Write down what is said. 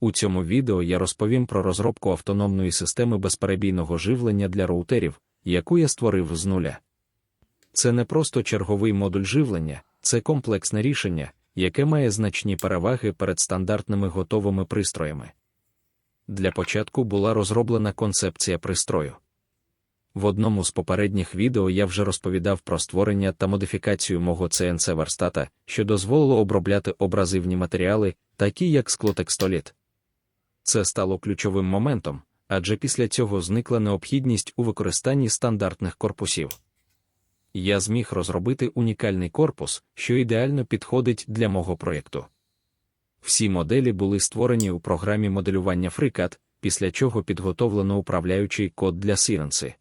У цьому відео я розповім про розробку автономної системи безперебійного живлення для роутерів, яку я створив з нуля. Це не просто черговий модуль живлення, це комплексне рішення, яке має значні переваги перед стандартними готовими пристроями. Для початку була розроблена концепція пристрою. В одному з попередніх відео я вже розповідав про створення та модифікацію мого CNC верстата, що дозволило обробляти образивні матеріали, такі як склотекстоліт. Це стало ключовим моментом, адже після цього зникла необхідність у використанні стандартних корпусів. Я зміг розробити унікальний корпус, що ідеально підходить для мого проєкту. Всі моделі були створені у програмі моделювання FreeCAD, після чого підготовлено управляючий код для CNC.